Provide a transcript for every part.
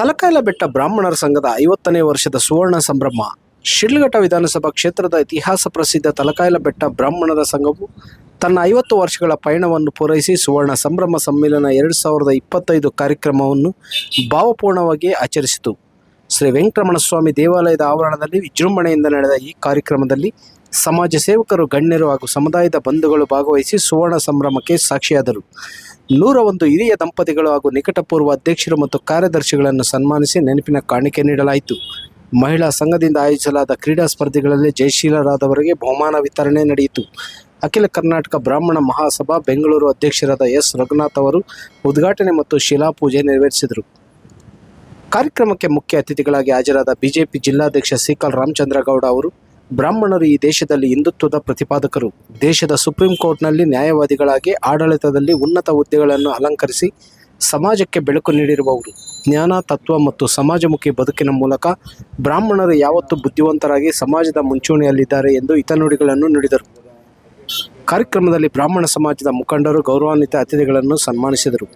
ತಲಕಾಯಲ ಬೆಟ್ಟ ಬ್ರಾಹ್ಮಣರ ಸಂಘದ ಐವತ್ತನೇ ವರ್ಷದ ಸುವರ್ಣ ಸಂಭ್ರಮ. ಶಿಡ್ಲಘಟ್ಟ ವಿಧಾನಸಭಾ ಕ್ಷೇತ್ರದ ಇತಿಹಾಸ ಪ್ರಸಿದ್ಧ ತಲಕಾಯಲ ಬೆಟ್ಟ ಬ್ರಾಹ್ಮಣರ ಸಂಘವು ತನ್ನ ಐವತ್ತು ವರ್ಷಗಳ ಪಯಣವನ್ನು ಪೂರೈಸಿ ಸುವರ್ಣ ಸಂಭ್ರಮ ಸಮ್ಮೇಳನ ಎರಡು ಸಾವಿರದ ಇಪ್ಪತ್ತೈದು ಕಾರ್ಯಕ್ರಮವನ್ನು ಭಾವಪೂರ್ಣವಾಗಿ ಆಚರಿಸಿತು. ಶ್ರೀ ವೆಂಕಟರಮಣ ಸ್ವಾಮಿ ದೇವಾಲಯದ ಆವರಣದಲ್ಲಿ ವಿಜೃಂಭಣೆಯಿಂದ ನಡೆದ ಈ ಕಾರ್ಯಕ್ರಮದಲ್ಲಿ ಸಮಾಜ ಸೇವಕರು, ಗಣ್ಯರು ಹಾಗೂ ಸಮುದಾಯದ ಬಂಧುಗಳು ಭಾಗವಹಿಸಿ ಸುವರ್ಣ ಸಂಭ್ರಮಕ್ಕೆ ಸಾಕ್ಷಿಯಾದರು. ನೂರ ಒಂದು ಹಿರಿಯ ದಂಪತಿಗಳು ಹಾಗೂ ನಿಕಟಪೂರ್ವ ಅಧ್ಯಕ್ಷರು ಮತ್ತು ಕಾರ್ಯದರ್ಶಿಗಳನ್ನು ಸನ್ಮಾನಿಸಿ ನೆನಪಿನ ಕಾಣಿಕೆ ನೀಡಲಾಯಿತು. ಮಹಿಳಾ ಸಂಘದಿಂದ ಆಯೋಜಿಸಲಾದ ಕ್ರೀಡಾ ಸ್ಪರ್ಧೆಗಳಲ್ಲಿ ಜಯಶೀಲರಾದವರಿಗೆ ಬಹುಮಾನ ವಿತರಣೆ ನಡೆಯಿತು. ಅಖಿಲ ಕರ್ನಾಟಕ ಬ್ರಾಹ್ಮಣ ಮಹಾಸಭಾ ಬೆಂಗಳೂರು ಅಧ್ಯಕ್ಷರಾದ ಎಸ್. ರಘುನಾಥ್ ಅವರು ಉದ್ಘಾಟನೆ ಮತ್ತು ಶಿಲಾಪೂಜೆ ನೆರವೇರಿಸಿದರು. ಕಾರ್ಯಕ್ರಮಕ್ಕೆ ಮುಖ್ಯ ಅತಿಥಿಗಳಾಗಿ ಹಾಜರಾದ ಬಿಜೆಪಿ ಜಿಲ್ಲಾಧ್ಯಕ್ಷ ಸಿಕಲ್ ರಾಮಚಂದ್ರಗೌಡ ಅವರು ಬ್ರಾಹ್ಮಣರು ಈ ದೇಶದಲ್ಲಿ ಹಿಂದುತ್ವದ ಪ್ರತಿಪಾದಕರು. ದೇಶದ ಸುಪ್ರೀಂ ಕೋರ್ಟ್ನಲ್ಲಿ ನ್ಯಾಯವಾದಿಗಳಾಗಿ ಆಡಳಿತದಲ್ಲಿ ಉನ್ನತ ಹುದ್ದೆಗಳನ್ನು ಅಲಂಕರಿಸಿ ಸಮಾಜಕ್ಕೆ ಬೆಳಕು ನೀಡಿರುವವರು. ಜ್ಞಾನ, ತತ್ವ ಮತ್ತು ಸಮಾಜಮುಖಿ ಬದುಕಿನ ಮೂಲಕ ಬ್ರಾಹ್ಮಣರು ಯಾವತ್ತೂ ಬುದ್ಧಿವಂತರಾಗಿ ಸಮಾಜದ ಮುಂಚೂಣಿಯಲ್ಲಿದ್ದಾರೆ ಎಂದು ಹಿತನುಡಿಗಳನ್ನು ನುಡಿದರು. ಕಾರ್ಯಕ್ರಮದಲ್ಲಿ ಬ್ರಾಹ್ಮಣ ಸಮಾಜದ ಮುಖಂಡರು, ಗೌರವಾನ್ವಿತ ಅತಿಥಿಗಳನ್ನು ಸನ್ಮಾನಿಸಿದರು.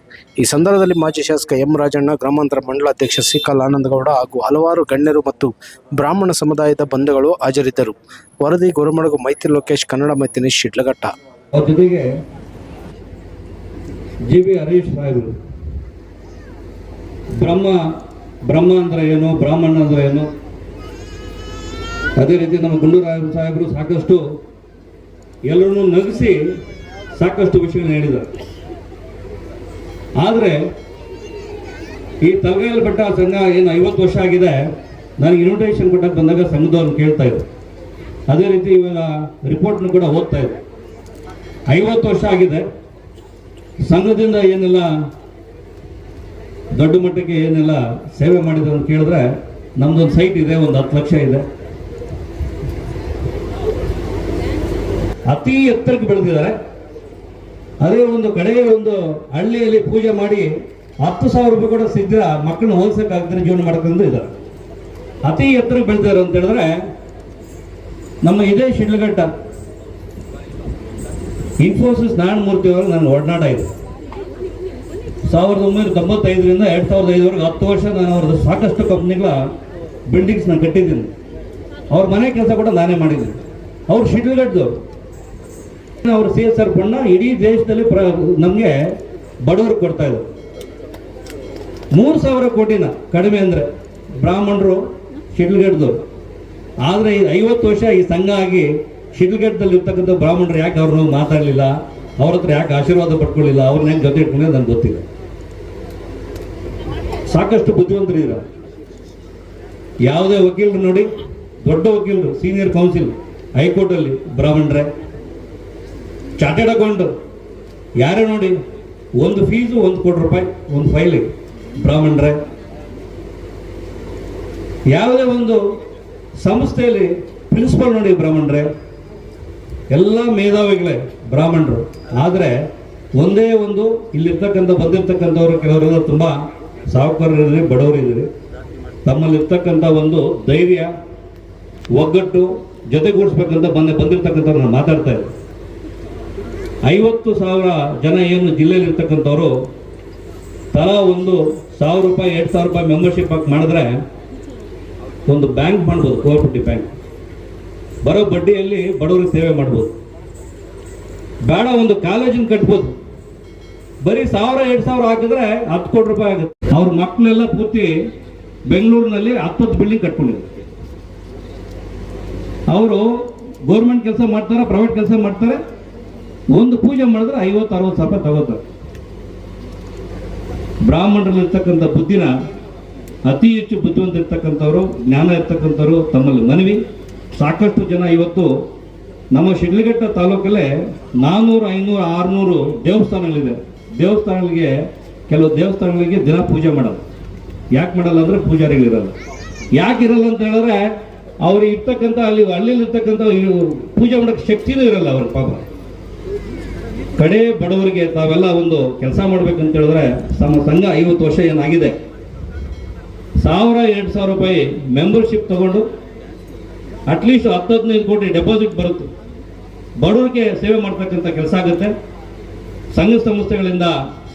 ಈ ಸಂದರ್ಭದಲ್ಲಿ ಮಾಜಿ ಶಾಸಕ ಎಂ ರಾಜಣ್ಣ, ಗ್ರಾಮಾಂತರ ಮಂಡಲಾಧ್ಯಕ್ಷ ಸಿಕಲ್ ಆನಂದಗೌಡ ಹಾಗೂ ಹಲವಾರು ಗಣ್ಯರು ಮತ್ತು ಬ್ರಾಹ್ಮಣ ಸಮುದಾಯದ ಬಂಧುಗಳು ಹಾಜರಿದ್ದರು. ವರದಿ ಗುರುಮಡಗು, ಮೈತ್ರಿ ಲೋಕೇಶ್, ಕನ್ನಡ ಮೈತ್ರಿ ಶಿಡ್ಲಘಟ್ಟ. ಬ್ರಹ್ಮ ಬ್ರಹ್ಮ ಅಂದ್ರೆ ಏನು ಬ್ರಾಹ್ಮಣ ಏನು? ಅದೇ ರೀತಿ ನಮ್ಮ ಗುಂಡೂರಾಯ ಸಾಹೇಬರು ಸಾಕಷ್ಟು ಎಲ್ಲರನ್ನೂ ನಗಿಸಿ ಸಾಕಷ್ಟು ವಿಷಯಗಳನ್ನ ಹೇಳಿದ್ದಾರೆ. ಆದರೆ ಈ ತಲಗಾಯಲ್ ಬೆಟ್ಟ ಸಂಘ ಏನು ಐವತ್ತು ವರ್ಷ ಆಗಿದೆ ನಾನು ಇನ್ವಿಟೇಷನ್ ಕೊಟ್ಟಕ್ಕೆ ಬಂದಾಗ ಸಂಘದವ್ರನ್ನ ಕೇಳ್ತಾ ಇದ್ರು. ಅದೇ ರೀತಿ ಇವಾಗ ರಿಪೋರ್ಟ್ನು ಕೂಡ ಓದ್ತಾ ಇದ್ರು. ಐವತ್ತು ವರ್ಷ ಆಗಿದೆ, ಸಂಘದಿಂದ ಏನೆಲ್ಲ ದೊಡ್ಡ ಮಟ್ಟಕ್ಕೆ ಏನೆಲ್ಲ ಸೇವೆ ಮಾಡಿದ್ರು ಅಂತ ಕೇಳಿದ್ರೆ, ನಮ್ದೊಂದು ಸೈಟ್ ಇದೆ, ಒಂದು ಹತ್ತು ಲಕ್ಷ ಇದೆ. ಅತಿ ಎತ್ತರಕ್ಕೆ ಬೆಳೆದಿದ್ದಾರೆ. ಅದೇ ಒಂದು ಕಡೆಗೆ ಒಂದು ಹಳ್ಳಿಯಲ್ಲಿ ಪೂಜೆ ಮಾಡಿ ಹತ್ತು ಸಾವಿರ ರೂಪಾಯಿ ಕೂಡ ಸಿದ್ಧ ಮಕ್ಕಳನ್ನ ಓದಿಸೋಕ್ಕಾಗ್ತಾರೆ ಜೀವನ ಮಾಡ್ಕೊಂಡು ಇದ್ದಾರೆ. ಅತಿ ಎತ್ತರಕ್ಕೆ ಬೆಳೆದಿದ್ದಾರೆ ಅಂತ ಹೇಳಿದ್ರೆ, ನಮ್ಮ ಇದೇ ಶಿಡ್ಲಘಟ್ಟ ಇನ್ಫೋಸಿಸ್ ನಾರಾಯಣಮೂರ್ತಿ ಅವರು ನನ್ನ ಒಡನಾಟ ಇದೆ. ಸಾವಿರದ ಒಂಬೈನೂರ ತೊಂಬತ್ತೈದರಿಂದ ಎರಡು ಸಾವಿರದ ಐದುವರೆಗೆ ಹತ್ತು ವರ್ಷ ನಾನು ಅವ್ರದ್ದು ಸಾಕಷ್ಟು ಕಂಪ್ನಿಗಳ ಬಿಲ್ಡಿಂಗ್ಸ್ ನಾನು ಕಟ್ಟಿದ್ದೀನಿ. ಅವ್ರ ಮನೆ ಕೆಲಸ ಕೂಡ ನಾನೇ ಮಾಡಿದ್ದೀನಿ. ಅವ್ರು ಶಿಡ್ಲಘಟ್ಟದವ್ರು. ಅವರು ಸಿ ಎಸ್ ಆರ್ ಫಂಡ್ನ ಇಡೀ ದೇಶದಲ್ಲಿ ನಮಗೆ ಬಡವರು ಕೊಡ್ತಾ ಇದ್ರು. ಮೂರು ಸಾವಿರ ಕೋಟಿನ ಕಡಿಮೆ ಅಂದರೆ ಬ್ರಾಹ್ಮಣರು ಶಿಡ್ಲ್ಗಡ್ದು ಆದರೆ ಈ ಐವತ್ತು ವರ್ಷ ಈ ಸಂಘ ಆಗಿ ಶಿಡ್ಲ್ಗಡ್ದಲ್ಲಿ ಇರ್ತಕ್ಕಂಥ ಬ್ರಾಹ್ಮಣರು ಯಾಕೆ ಅವ್ರನ್ನ ಮಾತಾಡಲಿಲ್ಲ? ಅವ್ರ ಹತ್ರ ಯಾಕೆ ಆಶೀರ್ವಾದ ಪಡ್ಕೊಳ್ಳಿಲ್ಲ? ಅವ್ರನ್ನ ಹೆಂಗೆ ಜೊತೆ ಇಟ್ಕೊಂಡಿಲ್ಲ ನನಗೆ ಗೊತ್ತಿಲ್ಲ. ಸಾಕಷ್ಟು ಬುದ್ಧಿವಂತರಿದ್ದೀರ ಯಾವುದೇ ವಕೀಲರು ನೋಡಿ, ದೊಡ್ಡ ವಕೀಲರು ಸೀನಿಯರ್ ಕೌನ್ಸಿಲ್ ಹೈಕೋರ್ಟಲ್ಲಿ ಬ್ರಾಹ್ಮಣರೇ. ಚಾರ್ಟೆಡ್ ಅಕೌಂಟ್ ಯಾರೇ ನೋಡಿ? ಒಂದು ಫೀಸು ಒಂದು ಕೋಟಿ ರೂಪಾಯಿ, ಒಂದು ಫೈಲ್ ಬ್ರಾಹ್ಮಣರೇ. ಯಾವುದೇ ಒಂದು ಸಂಸ್ಥೆಯಲ್ಲಿ ಪ್ರಿನ್ಸಿಪಲ್ ನೋಡಿ ಬ್ರಾಹ್ಮಣರೇ. ಎಲ್ಲ ಮೇಧಾವಿಗಳೇ ಬ್ರಾಹ್ಮಣರು. ಆದರೆ ಒಂದೇ ಒಂದು ಇಲ್ಲಿರ್ತಕ್ಕಂಥ, ಬಂದಿರ್ತಕ್ಕಂಥವ್ರು ಕೆಲವರೆಲ್ಲ ತುಂಬ ಸಾಹುಕಾರರಿದ್ದೀರಿ ಬಡವರಿದ್ದೀರಿ ತಮ್ಮಲ್ಲಿರ್ತಕ್ಕಂಥ ಒಂದು ಧೈರ್ಯ, ಒಗ್ಗಟ್ಟು ಜೊತೆಗೂಡಿಸ್ಬೇಕಂತ ಬಂದ ಬಂದಿರ್ತಕ್ಕಂಥವ್ರು ನಾನು ಮಾತಾಡ್ತಾ ಇದ್ದೆ. ಐವತ್ತು ಸಾವಿರ ಜನ ಏನು ಜಿಲ್ಲೆಯಲ್ಲಿ ಇರ್ತಕ್ಕಂಥವ್ರು ತಲಾ ಒಂದು ಸಾವಿರ ರೂಪಾಯಿ, ಎರಡು ಸಾವಿರ ರೂಪಾಯಿ ಮೆಂಬರ್ಶಿಪ್ ಹಾಕಿ ಮಾಡಿದ್ರೆ ಒಂದು ಬ್ಯಾಂಕ್ ಮಾಡ್ಬೋದು, ಕೋಆಪರೇಟಿವ್ ಬ್ಯಾಂಕ್. ಬರೋ ಬಡ್ಡಿಯಲ್ಲಿ ಬಡವರಿಗೆ ಸೇವೆ ಮಾಡ್ಬೋದು. ಬೇಡ, ಒಂದು ಕಾಲೇಜನ್ನು ಕಟ್ಬೋದು. ಬರೀ ಸಾವಿರ, ಎರಡು ಸಾವಿರ ಹಾಕಿದ್ರೆ ಹತ್ತು ಕೋಟಿ ರೂಪಾಯಿ ಆಗುತ್ತೆ. ಅವ್ರ ಮಕ್ಕಳೆಲ್ಲ ಪೂರ್ತಿ ಬೆಂಗಳೂರಿನಲ್ಲಿ ಹತ್ತತ್ತು ಬಿಲ್ಡಿಂಗ್ ಕಟ್ಕೊಂಡಿದ್ರು ಅವರು ಗೌರ್ಮೆಂಟ್ ಕೆಲಸ ಮಾಡ್ತಾರೆ ಪ್ರೈವೇಟ್ ಕೆಲಸ ಮಾಡ್ತಾರೆ. ಒಂದು ಪೂಜೆ ಮಾಡಿದ್ರೆ ಐವತ್ತು, ಅರವತ್ತು ಸಾವಿರ ತಗೋತಾರೆ. ಬ್ರಾಹ್ಮಣರಲ್ಲಿರ್ತಕ್ಕಂಥ ಬುದ್ಧಿನ ಅತಿ ಹೆಚ್ಚು ಬುದ್ಧಿವಂತ ಇರ್ತಕ್ಕಂಥವ್ರು, ಜ್ಞಾನ ಇರ್ತಕ್ಕಂಥವ್ರು ತಮ್ಮಲ್ಲಿ ಮನವಿ. ಸಾಕಷ್ಟು ಜನ ಇವತ್ತು ನಮ್ಮ ಶಿಡ್ಲಘಟ್ಟ ತಾಲೂಕಲ್ಲೇ ನಾನ್ನೂರು ಐನೂರು, ಆರುನೂರು ದೇವಸ್ಥಾನಗಳಿದೆ. ದೇವಸ್ಥಾನಗಳಿಗೆ, ಕೆಲವು ದೇವಸ್ಥಾನಗಳಿಗೆ ದಿನ ಪೂಜೆ ಮಾಡೋದು. ಯಾಕೆ ಮಾಡಲ್ಲ ಅಂದರೆ ಪೂಜಾರಿಗಳಿರಲ್ಲ. ಯಾಕೆ ಇರಲ್ಲ ಅಂತ ಹೇಳಿದ್ರೆ ಅವ್ರಿಗೆ ಇರ್ತಕ್ಕಂಥ ಅಲ್ಲಿ ಹಳ್ಳಿಲಿರ್ತಕ್ಕಂಥ ಪೂಜೆ ಮಾಡೋಕ್ಕೆ ಶಕ್ತಿನೂ ಇರಲ್ಲ ಅವ್ರ ಪಾಪ. ಕಡೆ ಬಡವರಿಗೆ ತಾವೆಲ್ಲ ಒಂದು ಕೆಲಸ ಮಾಡ್ಬೇಕಂತ ಹೇಳಿದ್ರೆ ನಮ್ಮ ಸಂಘ ಐವತ್ತು ವರ್ಷ ಏನಾಗಿದೆ? ಸಾವಿರ ಎರಡು ಸಾವಿರ ರೂಪಾಯಿ ಮೆಂಬರ್ಶಿಪ್ ತಗೊಂಡು ಅಟ್ಲೀಸ್ಟ್ ಹತ್ತು ಹದಿನೈದು ಕೋಟಿ ಡೆಪಾಸಿಟ್ ಬರುತ್ತೆ. ಬಡವರಿಗೆ ಸೇವೆ ಮಾಡ್ತಕ್ಕಂಥ ಕೆಲಸ ಆಗುತ್ತೆ. ಸಂಘ ಸಂಸ್ಥೆಗಳಿಂದ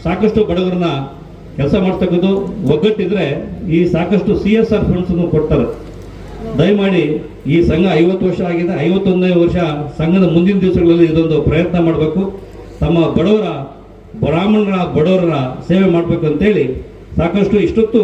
ಸಾಕಷ್ಟು ಬಡವರನ್ನ ಕೆಲಸ ಮಾಡ್ತಕ್ಕದ್ದು ಒಗ್ಗಟ್ಟಿದ್ರೆ ಈ ಸಾಕಷ್ಟು ಸಿ ಎಸ್ ಆರ್ ಫಂಡ್ಸನ್ನು ಕೊಡ್ತಾರೆ. ದಯಮಾಡಿ ಈ ಸಂಘ ಐವತ್ತು ವರ್ಷ ಆಗಿದೆ. ಐವತ್ತೊಂದನೇ ವರ್ಷ ಸಂಘದ ಮುಂದಿನ ದಿವಸಗಳಲ್ಲಿ ಇದೊಂದು ಪ್ರಯತ್ನ ಮಾಡಬೇಕು. ತಮ್ಮ ಬಡವರ ಬ್ರಾಹ್ಮಣರ ಬಡವರ ಸೇವೆ ಮಾಡಬೇಕು ಅಂತೇಳಿ ಸಾಕಷ್ಟು ಇಷ್ಟೊತ್ತು